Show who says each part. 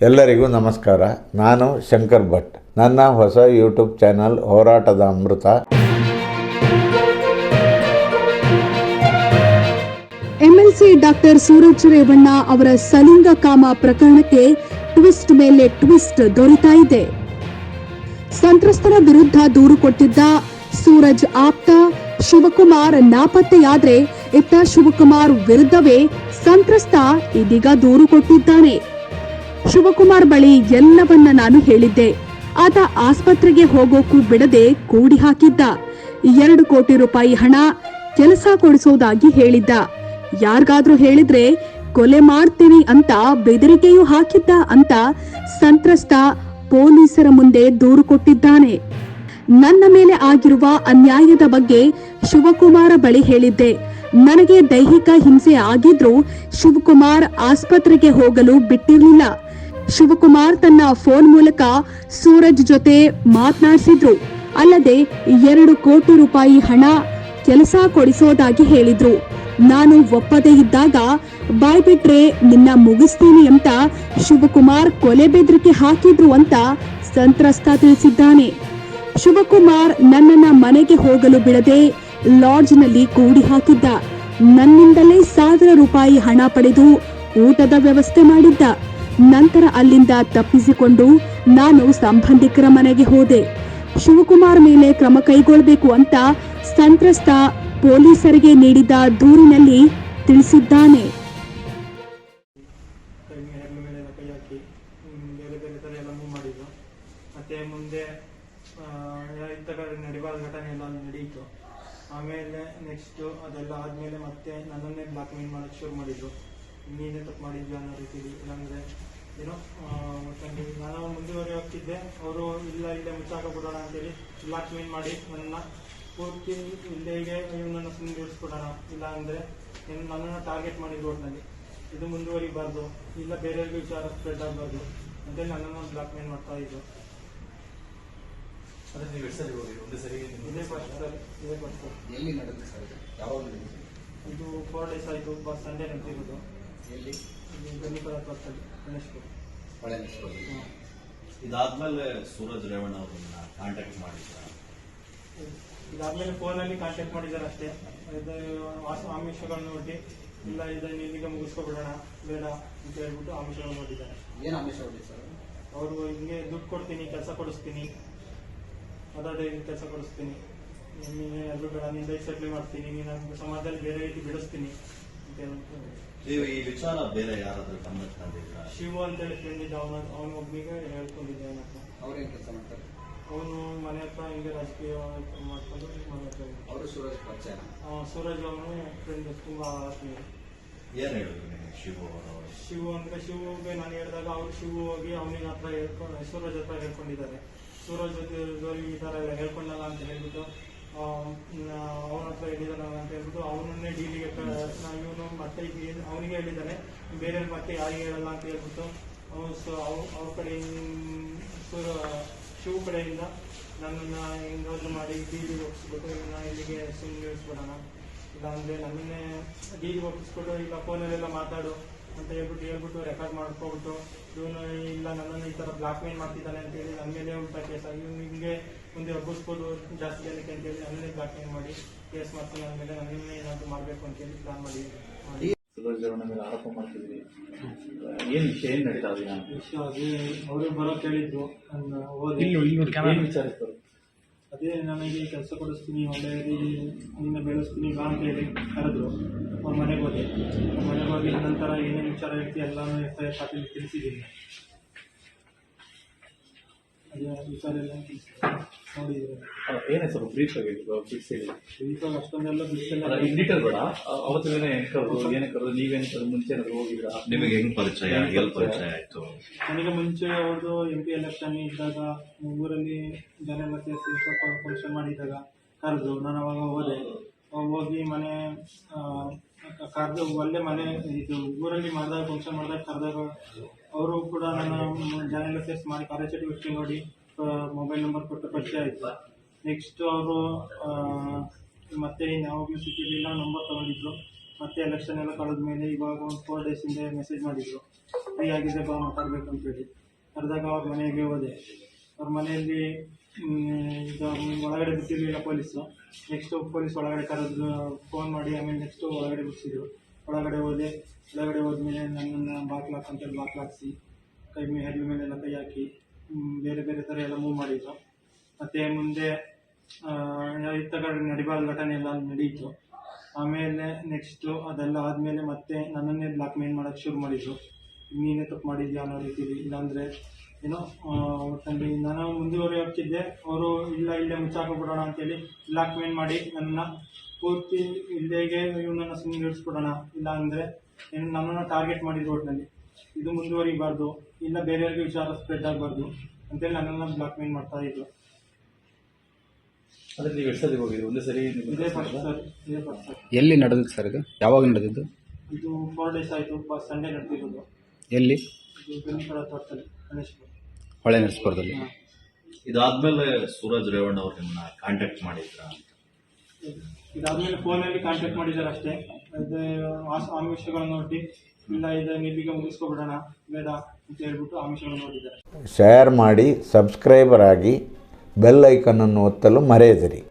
Speaker 1: ಎಲ್ಲರಿಗೂ ನಮಸ್ಕಾರ. ನಾನು ಶಂಕರ್ ಭಟ್. ನನ್ನ ಹೊಸ ಯೂಟ್ಯೂಬ್ ಚಾನಲ್ ಹೋರಾಟದ ಅಮೃತ.
Speaker 2: ಎಂಎಲ್ಸಿ ಡಾಕ್ಟರ್ ಸೂರಜ್ ರೇವಣ್ಣ ಅವರ ಸಲಿಂಗ ಕಾಮ ಪ್ರಕರಣಕ್ಕೆ ಟ್ವಿಸ್ಟ್ ಮೇಲೆ ಟ್ವಿಸ್ಟ್ ದೊರೀತಾ ಇದೆ. ಸಂತ್ರಸ್ತರ ವಿರುದ್ಧ ದೂರು ಕೊಟ್ಟಿದ್ದ ಸೂರಜ್ ಆಪ್ತ ಶಿವಕುಮಾರ್ ನಾಪತ್ತೆಯಾದ್ರೆ ಇತ್ತ ಶಿವಕುಮಾರ್ ವಿರುದ್ಧವೇ ಸಂತ್ರಸ್ತ ಇದೀಗ ದೂರು ಕೊಟ್ಟಿದ್ದಾನೆ. ಶಿವಕುಮಾರ್ ಬಳಿ ಎಲ್ಲವನ್ನ ನಾನು ಹೇಳಿದ್ದೆ. ಆತ ಆಸ್ಪತ್ರೆಗೆ ಹೋಗೋಕು ಬಿಡದೆ ಕೂಡಿ ಹಾಕಿದ್ದ. ಎರಡು ಕೋಟಿ ರೂಪಾಯಿ ಹಣ ಕೆಲಸ ಕೊಡಿಸೋದಾಗಿ ಹೇಳಿದ್ದ. ಯಾರಿಗಾದ್ರೂ ಹೇಳಿದ್ರೆ ಕೊಲೆ ಮಾಡ್ತೀನಿ ಅಂತ ಬೆದರಿಕೆಯೂ ಹಾಕಿದ್ದ ಅಂತ ಸಂತ್ರಸ್ತ ಪೊಲೀಸರ ಮುಂದೆ ದೂರು ಕೊಟ್ಟಿದ್ದಾನೆ. ನನ್ನ ಮೇಲೆ ಆಗಿರುವ ಅನ್ಯಾಯದ ಬಗ್ಗೆ ಶಿವಕುಮಾರ ಬಳಿ ಹೇಳಿದ್ದೆ. ನನಗೆ ದೈಹಿಕ ಹಿಂಸೆ ಆಗಿದ್ರೂ ಶಿವಕುಮಾರ್ ಆಸ್ಪತ್ರೆಗೆ ಹೋಗಲು ಬಿಟ್ಟಿರಲಿಲ್ಲ. ಶಿವಕುಮಾರ್ ತನ್ನ ಫೋನ್ ಮೂಲಕ ಸೂರಜ್ ಜೊತೆ ಮಾತನಾಡಿಸಿದ್ರು. ಅಲ್ಲದೆ ಎರಡು ಕೋಟಿ ರೂಪಾಯಿ ಹಣ ಕೆಲಸ ಕೊಡಿಸೋದಾಗಿ ಹೇಳಿದ್ರು. ನಾನು ಒಪ್ಪದೇ ಇದ್ದಾಗ, ಬಾಯ್ ಬಿಟ್ರೆ ನಿನ್ನ ಮುಗಿಸ್ತೀನಿ ಅಂತ ಶಿವಕುಮಾರ್ ಕೊಲೆ ಬೆದರಿಕೆ ಹಾಕಿದ್ರು ಅಂತ ಸಂತ್ರಸ್ತ ತಿಳಿಸಿದ್ದಾನೆ. ಶಿವಕುಮಾರ್ ನನ್ನನ್ನ ಮನೆಗೆ ಹೋಗಲು ಬಿಡದೆ ಲಾಡ್ಜ್ನಲ್ಲಿ ಕೂಡಿ ಹಾಕಿದ್ದ. ನನ್ನಿಂದಲೇ ಸಾವಿರ ರೂಪಾಯಿ ಹಣ ಪಡೆದು ಊಟದ ವ್ಯವಸ್ಥೆ ಮಾಡಿದ್ದ. ನಂತರ ಅಲ್ಲಿಂದ ತಪ್ಪಿಸಿಕೊಂಡು ನಾನು ಸಂಬಂಧಿಕರ ಮನೆಗೆ ಹೋದೆ. ಶಿವಕುಮಾರ್ ಮೇಲೆ ಕ್ರಮ ಕೈಗೊಳ್ಳಬೇಕು ಅಂತ ಸಂತ್ರಸ್ತ ಪೊಲೀಸರಿಗೆ ನೀಡಿದ ದೂರಿನಲ್ಲಿ ತಿಳಿಸಿದ್ದಾನೆ.
Speaker 3: ಮತ್ತೆ ಮುಂದೆ ಆಮೇಲೆ ನೆಕ್ಸ್ಟ್ ಅದೆಲ್ಲ ಆದ್ಮೇಲೆ ಮತ್ತೆ ನನ್ನನ್ನೇ ಬ್ಲಾಕ್ ಮೇಲ್ ಮಾಡೋಕ್ಕೆ ಶುರು ಮಾಡಿದ್ರು. ನೀನೇ ತಪ್ಪು ಮಾಡಿದ್ವಿ ಅನ್ನೋ ರೀತಿಲಿ ಇಲ್ಲಾಂದರೆ ಏನೋ ಒಟ್ಟಲ್ಲಿ ನಾನು ಮುಂದುವರಿ ಹೋಗ್ತಿದ್ದೆ ಅವರು ಇಲ್ಲ ಇಲ್ಲೇ ಮುಚ್ಚಾಕ ಬಿಡೋಣ ಅಂತೇಳಿ ಬ್ಲಾಕ್ ಕ್ಲೀನ್ ಮಾಡಿ ನನ್ನ ಪೂರ್ತಿ ಇಲ್ಲಿಗೆ ಇವನನ್ನು ಸುಮ್ಮನೆ ಇರಿಸ್ಬಿಡೋಣ ಇಲ್ಲ ಅಂದ್ರೆ ನನ್ನನ್ನು ಟಾರ್ಗೆಟ್ ಮಾಡಿ ಒಟ್ಟಿನಲ್ಲಿ ಇದು ಮುಂದುವರಿಬಾರ್ದು. ಇಲ್ಲ ಬೇರೆಯವ್ರಿಗೆ ವಿಚಾರ ಸ್ಪ್ರೆಡ್ ಆಗಬಾರ್ದು ಅಂತೇಳಿ ನನ್ನನ್ನು ಬ್ಲಾಕ್ ಮೇಲ್ ಮಾಡ್ತಾ ಇದ್ರು.
Speaker 4: ಅದೇ ನೀವು ಎಷ್ಟು ಸರಿ ಹೋಗಿ ಒಂದು ಸರಿ
Speaker 3: ಇದೇ ಫಸ್ಟ್ ಸರ್ ಇದೇ ಫಸ್ಟ್ ಸರ್.
Speaker 4: ಎಲ್ಲಿ ಸರ್ ಇದು? ಯಾವಾಗ
Speaker 3: ಇದು ಫೋರ್ ಡೇಸ್ ಆಯಿತು ಬಸ್ ಸಂಡೇ ನಡೆದಿರೋದು.
Speaker 4: ಎಲ್ಲಿ
Speaker 3: ಗಣೇಶ್ಪುರ.
Speaker 5: ಇದಾದ್ಮೇಲೆ ಸೂರಜ್ ರೇವಣ್ಣ ಅವರನ್ನ ಕಾಂಟ್ಯಾಕ್ಟ್ ಮಾಡಿದ್ರ?
Speaker 3: ಇದಾದ್ಮೇಲೆ ಅಲ್ಲಿ ಕಾಂಟ್ಯಾಕ್ಟ್ ಮಾಡಿದ್ದಾರೆ ಅಷ್ಟೇ. ಇದು ವಾಸ ಆಮಿಷಗಳನ್ನು ನೋಡಿ ಇಲ್ಲ ಇದನ್ನ ಇಲ್ಲಿಗೆ ಮುಗಿಸ್ಕೊಬಿಡೋಣ ಬೇಡ ಅಂತ ಹೇಳ್ಬಿಟ್ಟು ಆಮಿಷಗಳನ್ನ ನೋಡಿದ್ದಾರೆ
Speaker 4: ಏನು ಆಮಿಷ ಹೊಡಿ ಸರ್?
Speaker 3: ಅವರು ಹಿಂಗೆ ದುಡ್ಡು ಕೊಡ್ತೀನಿ ಕೆಲಸ ಕೊಡಿಸ್ತೀನಿ. ಅದಾದ್ರೆ ಕೆಲಸ ಕೊಡಿಸ್ತೀನಿ. ನೀನು ಎಲ್ಲರೂ ಬೇಡ ನಿಂದ ಸೆಟ್ಲ್ ಮಾಡ್ತೀನಿ ನೀನು ಸಮಾಜದಲ್ಲಿ ಬೇರೆ ರೀತಿ ಬಿಡಿಸ್ತೀನಿ.
Speaker 5: ನೀವು ಈ ವಿಚಾರ ಬೇರೆ ಯಾರಾದ್ರೂ ಗಮನಕ್ಕೆ ತಂದಿದ್ರ
Speaker 3: ಶಿವು ಅಂತೇಳಿ ಫ್ರೆಂಡ್ ಇದ್ದ ಅವನ ಅವನ ಒಬ್ಬನಿಗೆ ಹೇಳ್ಕೊಂಡಿದ್ದೆ
Speaker 4: ಅವ್ರೇನು ಕೆಲಸ ಮಾಡ್ತಾರೆ?
Speaker 3: ಅವನು ಮನೆ ಹತ್ರ ಹಿಂಗೆ ರಾಜಕೀಯ ಮಾಡ್ಕೊಂಡು ಮನೆ ಹತ್ರ ಇದ್ದ.
Speaker 4: ಅವರು ಸೂರಜ್ ಪರಿಚಯ
Speaker 3: ಆ, ಸೂರಜ್ ಅವನು ಫ್ರೆಂಡ್ ತುಂಬಾ ಆತ್ಮೀಯ.
Speaker 5: ಏನ್ ಹೇಳಿದ್ರು ನಿಮಗೆ ಶಿವ ಅವರು?
Speaker 3: ಶಿವು ಅಂದ್ರೆ ಶಿವುಗೆ ನಾನು ಹೇಳಿದಾಗ ಅವ್ರು ಶಿವ ಹೋಗಿ ಅವನಿಗೆ ಹತ್ರ ಹೇಳ್ಕೊಂಡು ಸೂರಜ್ ಹತ್ರ ಹೇಳ್ಕೊಂಡಿದ್ದಾರೆ. ಸೂರಜ್ ಜೊತೆ ಜೊತೆ ಈ ತರ ಎಲ್ಲ ಹೇಳ್ಕೊಂಡಲ್ಲ ಅಂತ ಹೇಳ್ಬಿಟ್ಟು ಅವನ ಹತ್ರ ಹೇಳಿದಾನ ಅಂತ ಹೇಳ್ಬಿಟ್ಟು ಅವನನ್ನೇ ಡೀಲಿಗೆ ಇವನು ಮತ್ತೆ ಅವನಿಗೆ ಹೇಳಿದ್ದಾನೆ ಬೇರೆ ಮತ್ತೆ ಯಾರಿಗೆ ಹೇಳಲ್ಲ ಅಂತ ಹೇಳ್ಬಿಟ್ಟು ಅವನು ಅವ್ರ ಕಡೆ ಶಿವ ಕಡೆಯಿಂದ ನನ್ನನ್ನು ಹೆಂಗಾದ್ರು ಮಾಡಿ ಡೀಲಿಗೆ ಒಪ್ಪಿಸ್ಬಿಟ್ಟು ಇವನ್ನ ಇಲ್ಲಿಗೆ ಸುಮ್ಮನೆ ಇಳಿಸ್ಬಿಡೋಣ. ಅಂದರೆ ನನ್ನನ್ನೇ ಡೀಲಿಗೆ ಒಪ್ಪಿಸ್ಬಿಟ್ಟು ಇಲ್ಲ ಫೋನಲ್ಲೆಲ್ಲ ಮಾತಾಡು ಅಂತ ಹೇಳ್ಬಿಟ್ಟು ಹೇಳ್ಬಿಟ್ಟು ರೆಕಾರ್ಡ್ ಮಾಡ್ಕೊಬಿಟ್ಟು ಇವನು ಇಲ್ಲ ನನ್ನನ್ನು ಈ ಥರ ಬ್ಲಾಕ್ ಮೇಲ್ ಮಾಡ್ತಿದ್ದಾನೆ ಅಂತ ಹೇಳಿ ನನ್ನ ಮೇಲೆ ಉಲ್ಟಾ ಕೇಸ್. ಆಗಿ ಇವ್ನು ಹಿಂಗೆ ಮುಂದೆ ಹಬ್ಬಿಸ್ಬೋದು ಜಾಸ್ತಿ ಜನಕ್ಕೆ ಅಂತೇಳಿ ನನ್ನೇ ಬ್ಲಾಕ್ ಮೇಲ್ ಮಾಡಿ ಕೇಸ್ ಮಾಡ್ತೀನಿ ನನ್ನ ಮೇಲೆ ನನ್ನನ್ನೇ ಏನಾದರೂ ಅಂತ ಹೇಳಿ ಪ್ಲಾನ್ ಮಾಡಿ ಮಾಡಿ.
Speaker 6: ಆರೋಪ ಮಾಡ್ತಿದ್ವಿ ಏನ್ ವಿಷಯ ಏನ್ ನಡೀತಾ
Speaker 3: ವಿಷಯ ಅದೇ ಅವರು ಬರೋ
Speaker 6: ಏನ್ ವಿಚಾರಿಸ್ತಾರೆ.
Speaker 3: ಅದೇ ನನಗೆ ಕೆಲಸ ಕೊಡಿಸ್ತೀನಿ, ಒಳ್ಳೆ ನಿನ್ನ ಬೆಳೆಸ್ತೀನಿ ಬಾ ಅಂತ ಹೇಳಿ ಕರೆದ್ರು. ಅವ್ರ ಮನೆಗೆ ಹೋದೆ. ಮನೆಗೆ ಹೋಗಿ ನಂತರ ಏನೇನು ವಿಚಾರ ಹೇಳ್ತಿ ಎಲ್ಲಾನು ಎಫ್ ಐ ಆರ್ ತಿಳಿಸಿದ್ದೀನಿ. ವಿಚಾರ ಎಲ್ಲ ನೋಡಿದ್ರು
Speaker 6: ಏನೇ ಹೆಸರು ಬ್ರೀಫ್ ಆಗಿತ್ತು ಹೇಳಿ.
Speaker 3: ಈಗ ಅಷ್ಟೊಂದೆಲ್ಲ ಬಿಸಿಲೆಲ್ಲ
Speaker 6: ಇನ್ ಡೀಟೇಲ್ ಬೇಡ. ಅ- ಅವತ್ತಿನ ಏನ್ ಕರೆದು ಏನೇ ಕರೆದು ನೀವೇನ್ ಕರೆದು ಮುಂಚೆ ಏನಾದ್ರು ಹೋಗಿದ್ರಾ?
Speaker 5: ನಿಮಗೆ ಹೆಂಗ್ ಪರಿಚಯ? ಎಲ್ಲಿ ಪರಿಚಯ? ಆಯ್ತು?
Speaker 3: ನನಗೆ ಮುಂಚೆ ಅವ್ರದ್ದು ಎಂ ಪಿ ಎಲೆಕ್ಷನ್ ಇದ್ದಾಗ ಊರಲ್ಲಿ ಜನ ಎಲ್ಲ ಸೇರಿಸಿ ಸ್ವಲ್ಪ ಫಂಕ್ಷನ್ ಮಾಡಿದಾಗ ಕರೆದು ನಾನು ಅವಾಗ ಹೋದೆ. ಹೋಗಿ ಮನೆ ಕರೆದು ಒಳ್ಳೆ ಮನೆ ಇದು ಊರಲ್ಲಿ ಮಾಡಿದಾಗ ಫಂಕ್ಷನ್ ಮಾಡಿದಾಗ ಕರೆದಾಗ ಅವರು ಕೂಡ ನನ್ನ ಜನ ಎಲ್ಲ ಮಾಡಿ ಕಾರ್ಯಚಟುವಟಿಕೆ ನೋಡಿ ಮೊಬೈಲ್ ನಂಬರ್ ಕೊಟ್ಟು ಪರಿಚಯ ಆಯಿತು. ನೆಕ್ಸ್ಟ್ ಅವರು ಮತ್ತೆ ಯಾವಾಗಲೂ ಸಿಕ್ಕಿರಲಿಲ್ಲ ನಂಬರ್ ತಗೊಂಡಿದ್ರು. ಮತ್ತೆ ಎಲೆಕ್ಷನ್ ಎಲ್ಲ ಕಳೆದ ಮೇಲೆ ಇವಾಗ ಒಂದು ಫೋರ್ ಡೇಸ್ ಹಿಂದೆ ಮೆಸೇಜ್ ಮಾಡಿದ್ರು. ಫ್ರೀ ಆಗಿದೆ ಬಾ ಮಾತಾಡಬೇಕು ಅಂತೇಳಿ ಕರೆದಾಗ ಅವ್ರ ಮನೆಗೆ ಹೋದೆ. ಅವ್ರ ಮನೆಯಲ್ಲಿ ಈಗ ಒಳಗಡೆ ಬಿಟ್ಟಿರಲಿಲ್ಲ ಪೊಲೀಸು ನೆಕ್ಸ್ಟು ಪೊಲೀಸ್ ಒಳಗಡೆ ಕರೆದು ಫೋನ್ ಮಾಡಿ, ಆಮೇಲೆ ನೆಕ್ಸ್ಟು ಒಳಗಡೆ ಬಿಡಿಸಿದ್ರು. ಒಳಗಡೆ ಹೋದೆ, ಒಳಗಡೆ ಹೋದ್ಮೇಲೆ ನನ್ನನ್ನು ಬಾಕ್ಲು ಹಾಕಂತೇಳಿ ಬಾಕ್ಲು ಹಾಕಿಸಿ, ಕೈ ಮೇ ಮೇಲೆ ಮೇಲೆಲ್ಲ ಕೈ ಹಾಕಿ ಬೇರೆ ಬೇರೆ ಥರ ಎಲ್ಲ ಮೂವ್ ಮಾಡಿದ್ರು ಮತ್ತು ಮುಂದೆ ಇತ್ತ ಕಡೆ ನಡಿಬಾರ್ದು ಘಟನೆ ಎಲ್ಲ ನಡೀತು. ಆಮೇಲೆ ನೆಕ್ಸ್ಟು ಅದೆಲ್ಲ ಆದಮೇಲೆ ಮತ್ತೆ ನನ್ನನ್ನೇ ಬ್ಲಾಕ್ ಮೇಲ್ ಮಾಡೋಕ್ಕೆ ಶುರು ಮಾಡಿದ್ರು ನೀನೇ ತಪ್ಪು ಮಾಡಿದ್ಯಾ ಅನ್ನೋ ರೀತಿಲಿ, ಇಲ್ಲಾಂದರೆ, ಏನೋ ಒಟ್ಟಲ್ಲಿ ನಾನು ಮುಂದುವರೆ ಹೋಗ್ತಿದ್ದೆ ಅವರು, ಇಲ್ಲ, ಇಲ್ಲೇ ಮುಚ್ಚಾಕೋಗ್ಬಿಡೋಣ ಅಂತೇಳಿ ಬ್ಲಾಕ್ ಮೇಲ್ ಮಾಡಿ ನನ್ನ ಪೂರ್ತಿ ಇಲ್ಲಿಗೆ ಇವನನ್ನು ಸುಮ್ಮನೆ ನಡೆಸ್ಬಿಡೋಣ ಇಲ್ಲ ಅಂದರೆ ಏನು ಟಾರ್ಗೆಟ್ ಟಾರ್ಗೆಟ್ ಮಾಡಿದ್ರು ಒಟ್ಟಿನಲ್ಲಿ ಇದು ಮುಂದುವರಿಬಾರ್ದು. ಇಲ್ಲ ಬೇರೆಯವ್ರಿಗೆ ವಿಚಾರ ಸ್ಪ್ರೆಡ್ ಆಗಬಾರ್ದು. ಅಂತೇಳಿ ನನ್ನನ್ನು ಬ್ಲಾಕ್ ಮೇಲ್ ಮಾಡ್ತಾ ಇದ್ರು.
Speaker 6: ಅಂದ್ರೆ ನೀವು ಎಷ್ಟು ಸರಿ ಹೋಗಿದ್ರಿ? ಒಂದೇ ಸರಿ ನೀವು
Speaker 3: ಇದೇ ಫಸ್ಟ್ ಸರ್ ಇದೇ ಫಸ್ಟ್ ಸರ್.
Speaker 7: ಎಲ್ಲಿ ನಡೆದಿದ್ದು ಸರ್ ಇದು? ಯಾವಾಗ ನಡೆದಿದ್ದು?
Speaker 3: ಇದು ಫೋರ್ ಡೇಸ್ ಆಯಿತು. ಸಂಡೇ ನಡೆದಿರೋದು.
Speaker 7: ಎಲ್ಲಿ?
Speaker 3: ಇದು ಬೆನ್ನಿಕರ ತೋಟದಲ್ಲಿ ಗಣೇಶ್ಪುರ.
Speaker 7: ಹೊಳೆ ನರಸೀಪುರದಲ್ಲಿ.
Speaker 5: ಇದಾದ್ಮೇಲೆ ಸೂರಜ್ ರೇವಣ್ಣ ಅವ್ರು ನಿಮ್ಮನ್ನ ಕಾಂಟ್ಯಾಕ್ಟ್ ಮಾಡಿದ್ರ ಅಂತ.
Speaker 3: ಇದಾದ್ಮೇಲೆ ಫೋನಲ್ಲಿ ಕಾಂಟ್ಯಾಕ್ಟ್ ಮಾಡಿದಾರೆ ಅಷ್ಟೇ. ಅದೇ ಆ- ಆಮಿಷಗಳನ್ನು ಒಡ್ಡಿ ಇಲ್ಲ, ಇದು ಇಲ್ಲಿಗೆ ಮುಗಿಸ್ಕೊಬಿಡೋಣ. ಬೇಡ ಅಂತ ಹೇಳ್ಬಿಟ್ಟು ಆಮಿಷಗಳನ್ನು ನೋಡಿದ್ದಾರೆ
Speaker 1: ಶೇರ್ ಮಾಡಿ ಸಬ್ಸ್ಕ್ರೈಬರ್ ಆಗಿ ಬೆಲ್ ಐಕನನ್ನು ಒತ್ತಲು ಮರೆಯದಿರಿ.